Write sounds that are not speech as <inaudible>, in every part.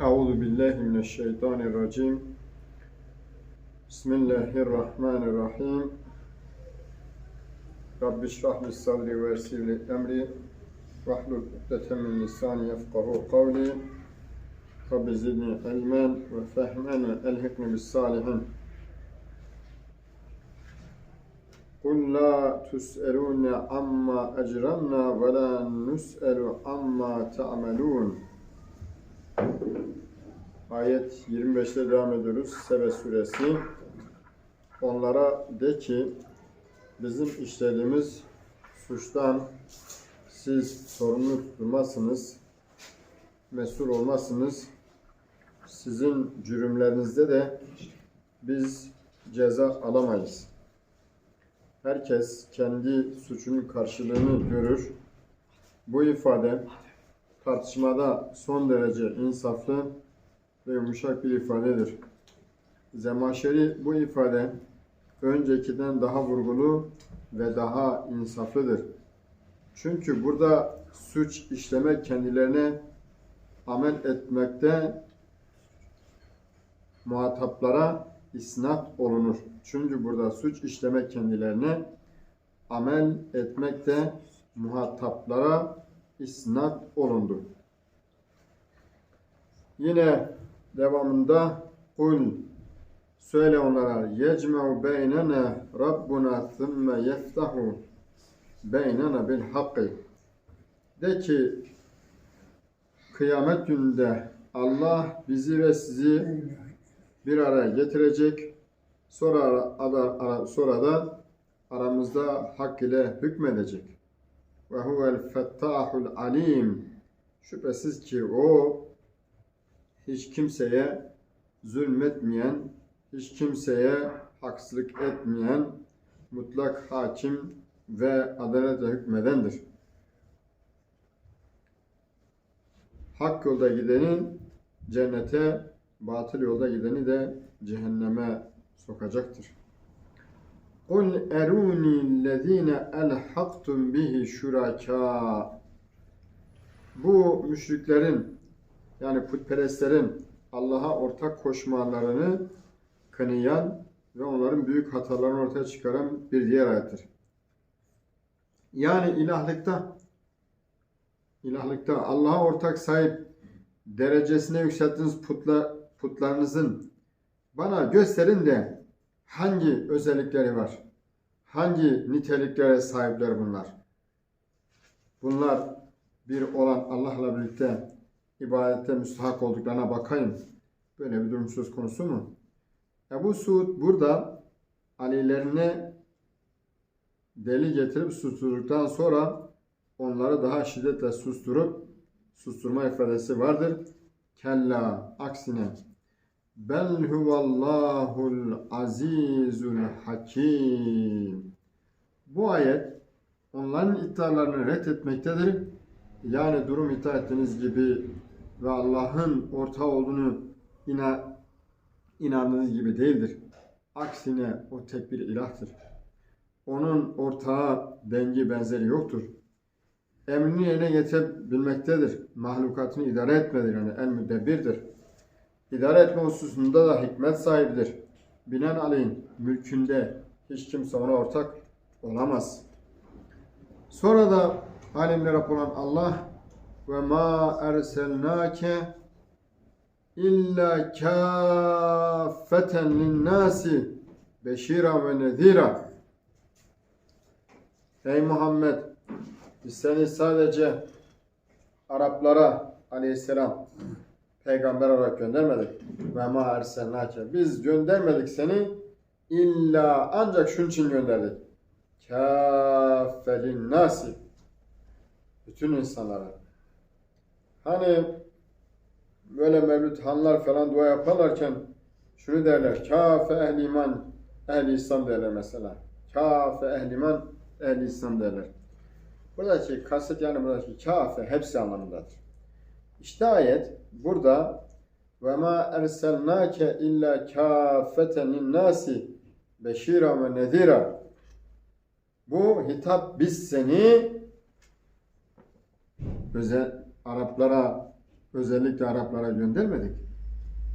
Euzu billahi mineşşeytanirracim. Bismillahirrahmanirrahim. Rabbi şrah li sadri ve yessir li emri. Vahlul ukdeten min lisani yefkahu kavli. Rabbi zidni ilmen ve fehmen ve elhikni bis salihin. قُلْ لَا تُسْأَلُونَ عَمَّا أَجْرَمْنَا وَلَا نُسْأَلُ عَمَّا تَعْمَلُونَ Ayet 25'te devam ediyoruz. Sebe suresi. Onlara de ki bizim işlediğimiz suçtan siz sorumlu tutulmazsınız, mesul olmazsınız. Sizin cürümlerinizde de biz ceza alamayız. Herkes kendi suçunun karşılığını görür. Bu ifade tartışmada son derece insaflı ve yumuşak bir ifadedir. Zemahşeri bu ifade öncekiden daha vurgulu ve daha insaflıdır. Çünkü burada suç işlemek kendilerine amel etmekte muhataplara isnat olunur. Çünkü burada suç işlemek kendilerine amel etmekte muhataplara isnat olundu. Yine devamında kul. Söyle onlara yecme'u beynena rabbuna thumma yeftahu beynena bil hakkı de ki kıyamet gününde Allah bizi ve sizi bir araya getirecek. Sonra ara, ara, sonra da aramızda hak ile hükmedecek. Ve huvel fettahul alim. Şüphesiz ki o hiç kimseye zulmetmeyen, hiç kimseye haksızlık etmeyen, mutlak hakim ve adaletle hükmedendir. Hak yolda gidenin cennete, batıl yolda gideni de cehenneme sokacaktır. قُلْ اَرُونِي الَّذ۪ينَ اَلْحَقْتُمْ bihi şuraka. Bu müşriklerin yani putperestlerin Allah'a ortak koşmalarını kınayan ve onların büyük hatalarını ortaya çıkaran bir diğer ayettir. Yani ilahlıkta ilahlıkta Allah'a ortak sahip derecesine yükselttiğiniz putla, putlarınızın bana gösterin de hangi özellikleri var? Hangi niteliklere sahipler bunlar? Bunlar bir olan Allah'la birlikte ibadette müstahak olduklarına bakayım. Böyle bir durum söz konusu mu? Ebu Suud burada alilerine deli getirip susturduktan sonra onları daha şiddetle susturup susturma ifadesi vardır. Kella aksine bel huvallahul azizul hakim. Bu ayet onların iddialarını reddetmektedir. Yani durum iddia ettiğiniz gibi ve Allah'ın ortağı olduğunu ina, inandığınız gibi değildir. Aksine o tek bir ilahtır. Onun ortağı, dengi, benzeri yoktur. Emrini yerine getirebilmektedir. Mahlukatını idare etmedir. Yani el müdebbirdir. İdare etme hususunda da hikmet sahibidir. Binaenaleyh mülkünde hiç kimse ona ortak olamaz. Sonra da alemlere olan Allah ve ma erselnake illa kâffeten linnâsi beşira ve nezira Ey Muhammed biz seni sadece Araplara aleyhisselam peygamber olarak göndermedik. Ve ma erselnake biz göndermedik seni illa ancak şunun için gönderdik. Kâffelin nasi bütün insanlara. Hani böyle mevlüt hanlar falan dua yaparlarken şunu derler. Kafe ehli iman, ehli İslam derler mesela. Kafe ehli iman, ehli İslam derler. Buradaki kasıt yani buradaki kafe hepsi anlamındadır. İşte ayet burada ve ma erselnake illa kafeten nasi beşira ve nezira. Bu hitap biz seni özel Araplara özellikle Araplara göndermedik.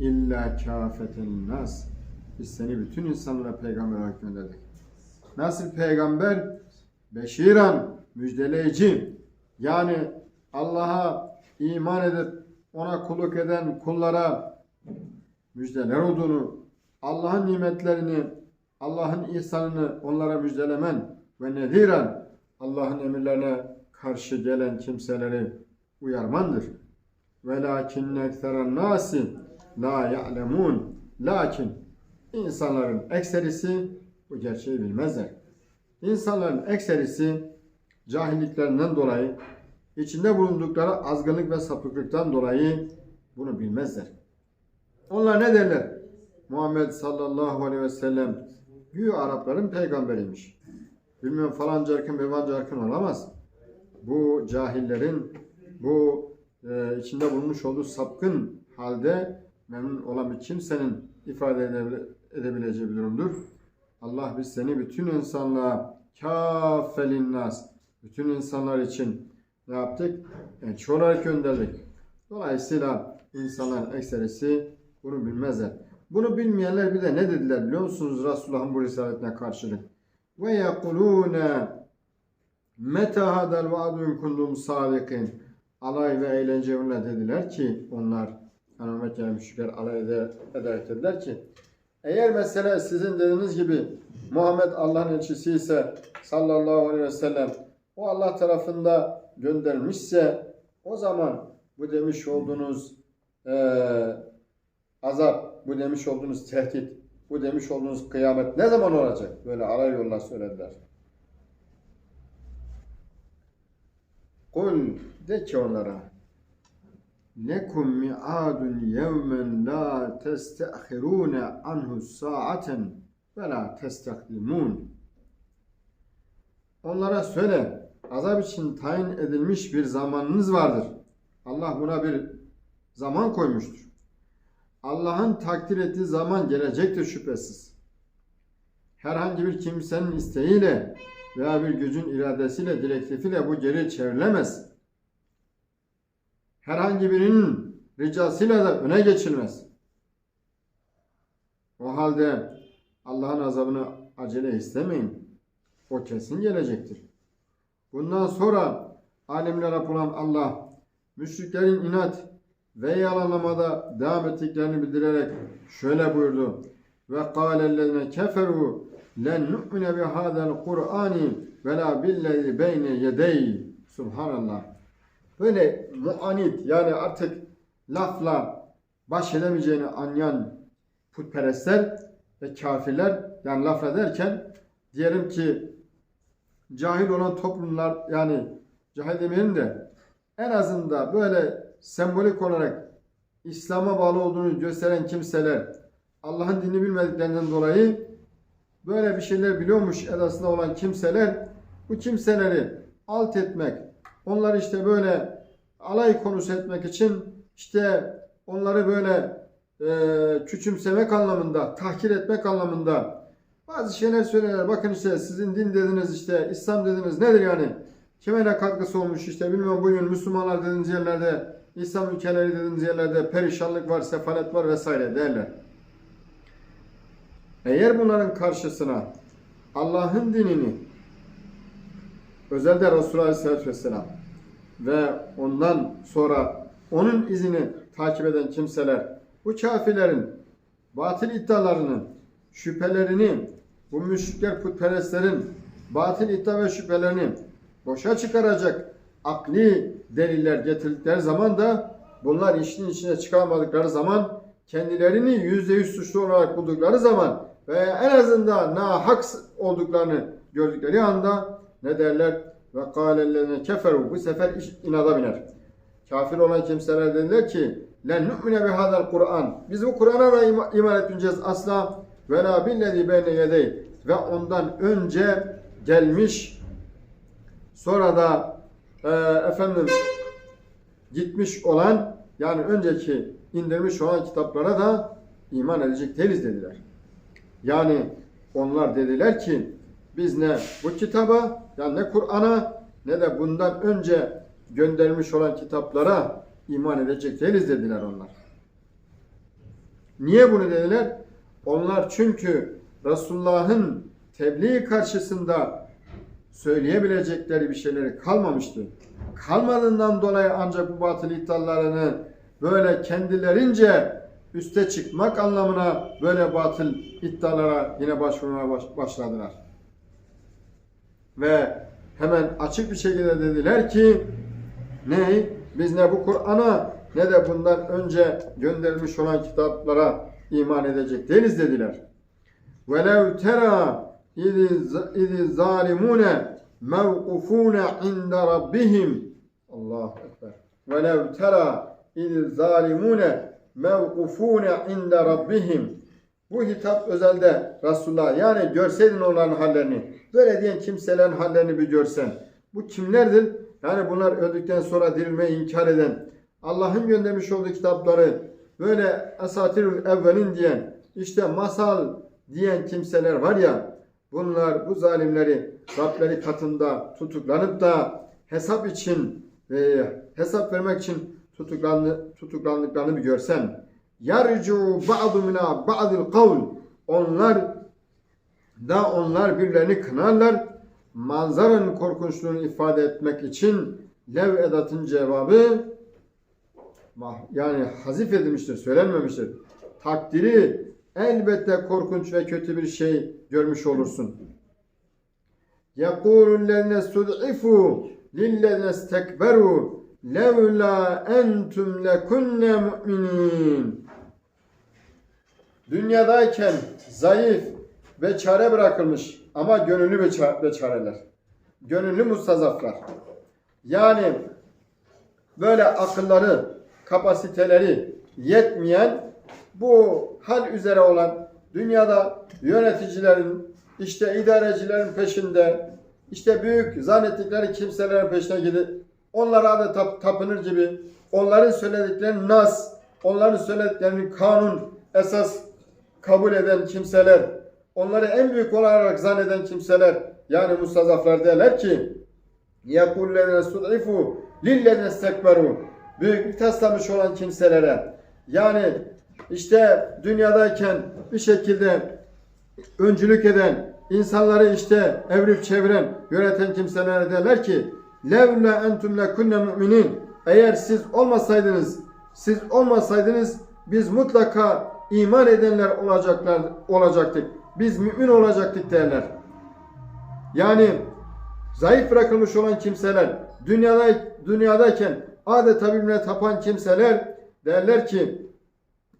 İlla kâfeten nas. Biz seni bütün insanlara peygamber olarak gönderdik. Nasıl peygamber? Beşiran, müjdeleyici. Yani Allah'a iman edip ona kulluk eden kullara müjdeler olduğunu, Allah'ın nimetlerini, Allah'ın ihsanını onlara müjdelemen ve nediren Allah'ın emirlerine karşı gelen kimseleri uyarmandır. Velakin ekseren nasi la ya'lemun. Lakin insanların ekserisi bu gerçeği bilmezler. İnsanların ekserisi cahilliklerinden dolayı, içinde bulundukları azgınlık ve sapıklıktan dolayı bunu bilmezler. Onlar ne derler? Muhammed sallallahu aleyhi ve sellem güya Arapların peygamberiymiş. Bilmiyorum falanca ırkın bevanca ırkın olamaz. Bu cahillerin bu e, içinde bulunmuş olduğu sapkın halde memnun olan bir kimsenin ifade edebile- edebileceği bir durumdur. Allah biz seni bütün insanlığa kâfelin nas bütün insanlar için ne yaptık? Elçi olarak gönderdik. Dolayısıyla insanların ekserisi bunu bilmezler. Bunu bilmeyenler bir de ne dediler biliyor musunuz Resulullah'ın bu risaletine karşılık? Ve yekulûne meta hadal vaadun kundum sadikin. Alay ve eğlenceyle dediler ki onlar yani Mekkeli müşrikler alay eder, ki eğer mesela sizin dediğiniz gibi Muhammed Allah'ın elçisi ise sallallahu aleyhi ve sellem o Allah tarafında gönderilmişse o zaman bu demiş olduğunuz eee, azap, bu demiş olduğunuz tehdit, bu demiş olduğunuz kıyamet ne zaman olacak? Böyle alay yolla söylediler. Kul de ki onlara lekum mi'adun yevmen la testahirune anhu sa'aten ve la testakdimun Onlara söyle azap için tayin edilmiş bir zamanınız vardır. Allah buna bir zaman koymuştur. Allah'ın takdir ettiği zaman gelecektir şüphesiz. Herhangi bir kimsenin isteğiyle veya bir gücün iradesiyle, direktifiyle bu geri çevrilemez. Herhangi birinin ricasıyla da öne geçilmez. O halde Allah'ın azabını acele istemeyin. O kesin gelecektir. Bundan sonra alemlere olan Allah müşriklerin inat ve yalanlamada devam ettiklerini bildirerek şöyle buyurdu. Ve kâlellezine keferu len nu'mine bi hâzel Kur'ani ve la billezi beyne yedey. Subhanallah. Böyle muanit yani artık lafla baş edemeyeceğini anlayan putperestler ve kafirler yani lafla derken diyelim ki cahil olan toplumlar yani cahil demeyelim de en azından böyle sembolik olarak İslam'a bağlı olduğunu gösteren kimseler Allah'ın dinini bilmediklerinden dolayı böyle bir şeyler biliyormuş edasında olan kimseler bu kimseleri alt etmek, onları işte böyle alay konusu etmek için işte onları böyle e, küçümsemek anlamında, tahkir etmek anlamında bazı şeyler söylerler. Bakın işte sizin din dediniz işte İslam dediniz nedir yani? Kime ne katkısı olmuş işte bilmiyorum bugün Müslümanlar dediğiniz yerlerde İslam ülkeleri dediğiniz yerlerde perişanlık var, sefalet var vesaire derler. Eğer bunların karşısına Allah'ın dinini özellikle Resulullah Aleyhisselatü Vesselam ve ondan sonra onun izini takip eden kimseler bu kafirlerin batıl iddialarını, şüphelerini, bu müşrikler putperestlerin batıl iddia ve şüphelerini boşa çıkaracak akli deliller getirdikleri zaman da bunlar işin içine çıkarmadıkları zaman kendilerini yüzde yüz suçlu olarak buldukları zaman ve en azından nahak olduklarını gördükleri anda ne derler? Ve kâlellezine keferu bu sefer iş inada biner. Kafir olan kimseler dediler ki len nu'mine bihadal Kur'an. Biz bu Kur'an'a da ima- iman etmeyeceğiz asla. Ve la billezi beyne yedey. Ve ondan önce gelmiş sonra da e, efendim gitmiş olan yani önceki indirmiş olan kitaplara da iman edecek değiliz dediler. Yani onlar dediler ki biz ne bu kitaba yani ne Kur'an'a ne de bundan önce göndermiş olan kitaplara iman edecek değiliz dediler onlar. Niye bunu dediler? Onlar çünkü Resulullah'ın tebliğ karşısında söyleyebilecekleri bir şeyleri kalmamıştı. Kalmadığından dolayı ancak bu batıl iddialarını böyle kendilerince üste çıkmak anlamına böyle batıl iddialara yine başvurmaya baş- başladılar. Ve hemen açık bir şekilde dediler ki ne? Biz ne bu Kur'an'a ne de bundan önce gönderilmiş olan kitaplara iman edecek değiliz dediler. وَلَوْ تَرَى اِذِ الظَّالِمُونَ مَوْقُفُونَ عِنْدَ رَبِّهِمْ Allahu Ekber. وَلَوْ تَرَى اِذِ الظَّالِمُونَ mevkufune inde rabbihim. Bu hitap özelde Resulullah yani görseydin onların hallerini. Böyle diyen kimselerin hallerini bir görsen. Bu kimlerdir? Yani bunlar öldükten sonra dirilmeyi inkar eden, Allah'ın göndermiş olduğu kitapları böyle esatirül evvelin diyen, işte masal diyen kimseler var ya, bunlar bu zalimleri Rableri katında tutuklanıp da hesap için, e, hesap vermek için tutuklandı, tutuklandıklarını bir görsen yarcu ba'du mina ba'dil kavl onlar da onlar birbirlerini kınarlar manzaranın korkunçluğunu ifade etmek için lev edatın cevabı mah- yani hazif edilmiştir, söylenmemiştir. Takdiri elbette korkunç ve kötü bir şey görmüş olursun. يَقُولُ الَّذِينَ اسْتُضْعِفُوا لِلَّذِينَ اسْتَكْبَرُوا levla entum lekunne mu'minin. Dünyadayken zayıf ve çare bırakılmış ama gönüllü ve çareler. Gönüllü mustazaflar. Yani böyle akılları, kapasiteleri yetmeyen bu hal üzere olan dünyada yöneticilerin, işte idarecilerin peşinde, işte büyük zannettikleri kimselerin peşine gidip onlara da tap- tapınır gibi onların söylediklerini nas, onların söylediklerini kanun esas kabul eden kimseler, onları en büyük olarak zanneden kimseler yani mustazaflar derler ki يَقُولُ سُضْعِفُوا لِلَّذِينَ اسْتَكْبَرُوا Büyüklük taslamış olan kimselere yani işte dünyadayken bir şekilde öncülük eden, insanları işte evrip çeviren, yöneten kimselere derler ki levla entum lekunne müminin eğer siz olmasaydınız, siz olmasaydınız biz mutlaka iman edenler olacaklar olacaktık. Biz mümin olacaktık derler. Yani zayıf bırakılmış olan kimseler, dünyada dünyadayken adeta birbirine tapan kimseler derler ki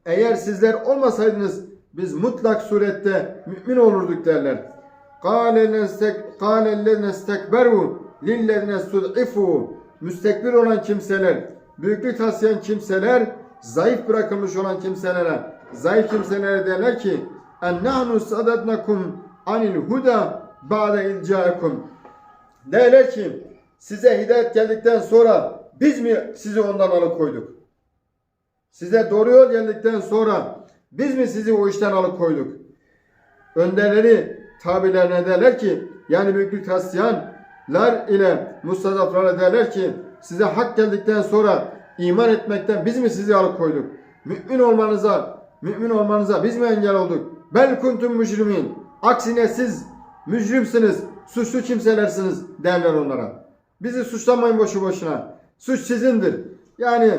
eğer sizler olmasaydınız biz mutlak surette mümin olurduk derler. قَالَ الَّذِينَ اسْتَكْبَرُوا lillezine stud'ifu müstekbir olan kimseler, büyüklük taslayan kimseler, zayıf bırakılmış olan kimselere, zayıf kimselere derler ki ennahnu sadadnakum anil huda ba'de ilcaikum derler ki size hidayet geldikten sonra biz mi sizi ondan alıkoyduk? Size doğru yol geldikten sonra biz mi sizi o işten alıkoyduk? Önderleri tabilerine derler ki yani büyüklük taslayan taslayanlar ile mustazaflara derler ki size hak geldikten sonra iman etmekten biz mi sizi alıkoyduk? Mümin olmanıza, mümin olmanıza biz mi engel olduk? Bel kuntum mücrimin. Aksine siz mücrimsiniz, suçlu kimselersiniz derler onlara. Bizi suçlamayın boşu boşuna. Suç sizindir. Yani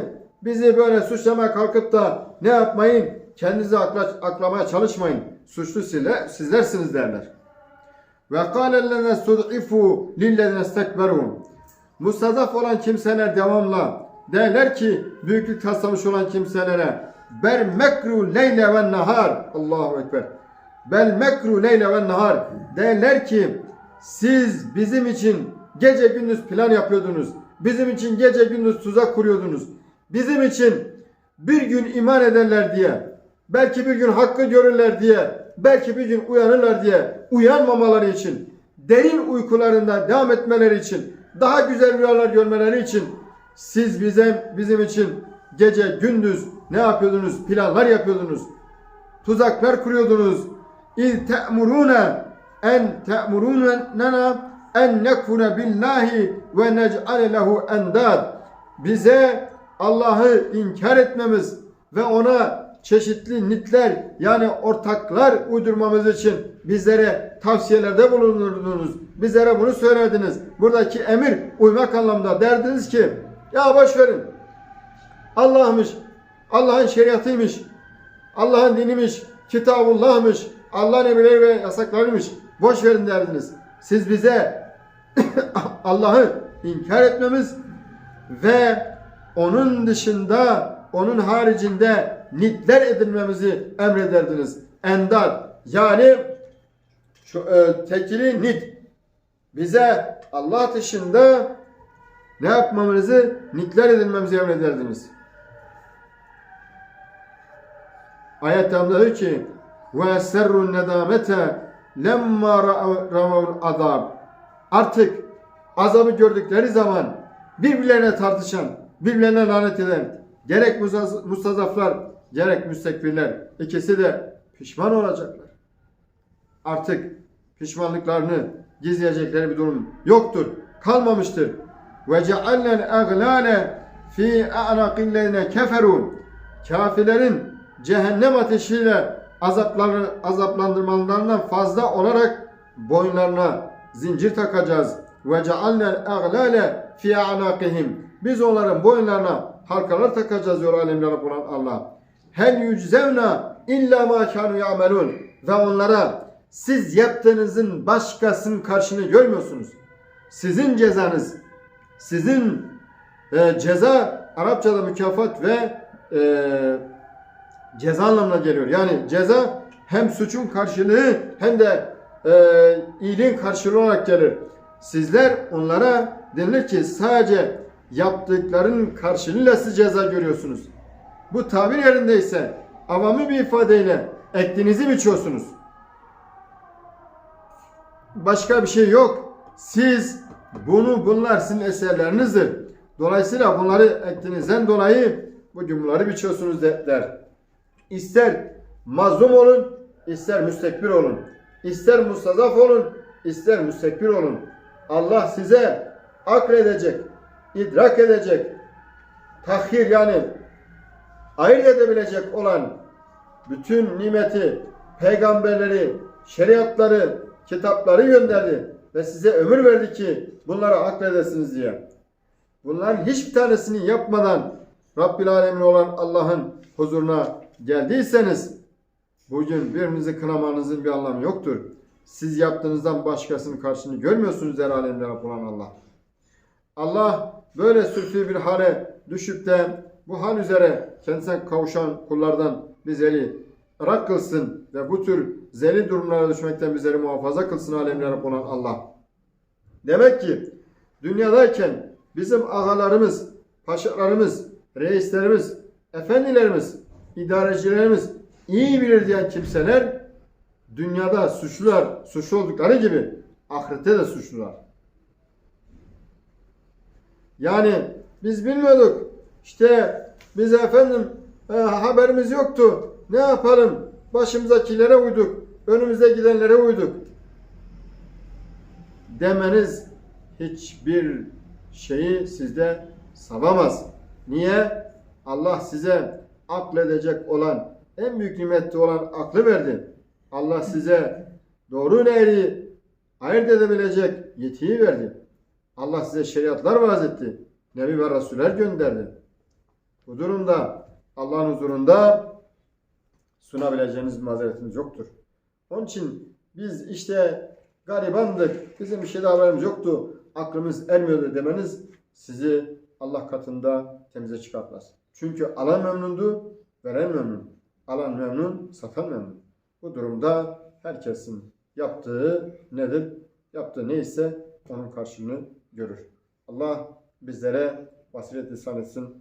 bizi böyle suçlamaya kalkıp da ne yapmayın? Kendinizi akla, aklamaya çalışmayın. Suçlu sizler, sizlersiniz derler. Ve kâlellezine stud'ifu lillezine istekberu. Mustazaf olan kimseler devamla derler ki büyüklük taslamış olan kimselere ber mekru leyle ve nahar Allahu Ekber bel mekru leyle ve nahar derler ki siz bizim için gece gündüz plan yapıyordunuz. Bizim için gece gündüz tuzak kuruyordunuz. Bizim için bir gün iman ederler diye, belki bir gün hakkı görürler diye, belki bir gün uyanırlar diye, uyanmamaları için, derin uykularında devam etmeleri için, daha güzel rüyalar görmeleri için siz bize bizim için gece gündüz ne yapıyordunuz? Planlar yapıyordunuz. Tuzaklar kuruyordunuz. İz te'muruna en te'murunana en nekfure billahi ve nec'ale lehu endad. Bize Allah'ı inkar etmemiz ve ona çeşitli nitler yani ortaklar uydurmamız için bizlere tavsiyelerde bulunurdunuz. Bizlere bunu söylediniz. Buradaki emir uymak anlamda derdiniz ki ya boş verin. Allah'mış, Allah'ın şeriatıymış, Allah'ın diniymiş, Kitabullah'mış, Allah'ın emirleri ve yasaklarıymış. Boş verin derdiniz. Siz bize <coughs> Allah'ı inkar etmemiz ve onun dışında, onun haricinde nitler edinmemizi emrederdiniz. Endar yani şu e, tekili nit bize Allah dışında ne yapmamızı nitler edinmemizi emrederdiniz. Ayet devamında diyor ki ve serrun nedamete lemma ravul azab artık azabı gördükleri zaman birbirlerine tartışan, birbirlerine lanet eden gerek mustaz- mustazaflar gerek müstekbirler ikisi de pişman olacaklar. Artık pişmanlıklarını gizleyecekleri bir durum yoktur. Kalmamıştır. Ve cealnel aglale fi a'naqillezine keferun. Kafirlerin cehennem ateşiyle azapları, azaplandırmalarından fazla olarak boynlarına zincir takacağız. Ve cealnel aglale fi a'naqihim. Biz onların boynlarına halkalar takacağız diyor alemlere bulan Allah. Hel yüczevna illa ma kanu ya'melun. Ve onlara siz yaptığınızın başkasının karşını görmüyorsunuz. Sizin cezanız, sizin e, ceza Arapçada mükafat ve e, ceza anlamına geliyor. Yani ceza hem suçun karşılığı hem de e, iyiliğin karşılığı olarak gelir. Sizler onlara denilir ki sadece yaptıkların karşılığıyla siz ceza görüyorsunuz. Bu tabir yerindeyse avami bir ifadeyle ektiğinizi biçiyorsunuz. Başka bir şey yok. Siz bunu bunlar sizin eserlerinizdir. Dolayısıyla bunları ektiğinizden dolayı bugün bunları biçiyorsunuz de- der. İster mazlum olun, ister müstekbir olun. İster mustazaf olun, ister müstekbir olun. Allah size akredecek, idrak edecek, tahhir yani ayırt edebilecek olan bütün nimeti, peygamberleri, şeriatları, kitapları gönderdi ve size ömür verdi ki bunları akledesiniz diye. Bunların hiçbir tanesini yapmadan Rabbil Alemin olan Allah'ın huzuruna geldiyseniz bugün birbirinizi kınamanızın bir anlamı yoktur. Siz yaptığınızdan başkasının karşını görmüyorsunuz her alemde olan Allah. Allah böyle sürtüğü bir hale düşüp de bu hal üzere kendisine kavuşan kullardan bizleri rak kılsın ve bu tür zelil durumlara düşmekten bizleri muhafaza kılsın alemlere olan Allah. Demek ki dünyadayken bizim ağalarımız, paşalarımız, reislerimiz, efendilerimiz, idarecilerimiz iyi bilir diyen kimseler dünyada suçlular, suçlu oldukları gibi ahirette de suçlular. Yani biz bilmiyorduk. İşte bize efendim e, haberimiz yoktu. Ne yapalım? Başımızdakilere uyduk. Önümüzde gidenlere uyduk. Demeniz hiçbir şeyi sizde savamaz. Niye? Allah size akledecek olan, en büyük nimette olan aklı verdi. Allah size doğru eğriyi ayırt edebilecek yetiyi verdi. Allah size şeriatlar vaaz etti. Nebi ve Resuller gönderdi. Bu durumda Allah'ın huzurunda sunabileceğiniz bir mazeretimiz yoktur. Onun için biz işte garibandık, bizim bir şeyde haberimiz yoktu, aklımız ermiyordu demeniz sizi Allah katında temize çıkartmaz. Çünkü alan memnundu, veren memnun. Alan memnun, satan memnun. Bu durumda herkesin yaptığı nedir? Yaptığı neyse onun karşılığını görür. Allah bizlere basiret ihsan etsin.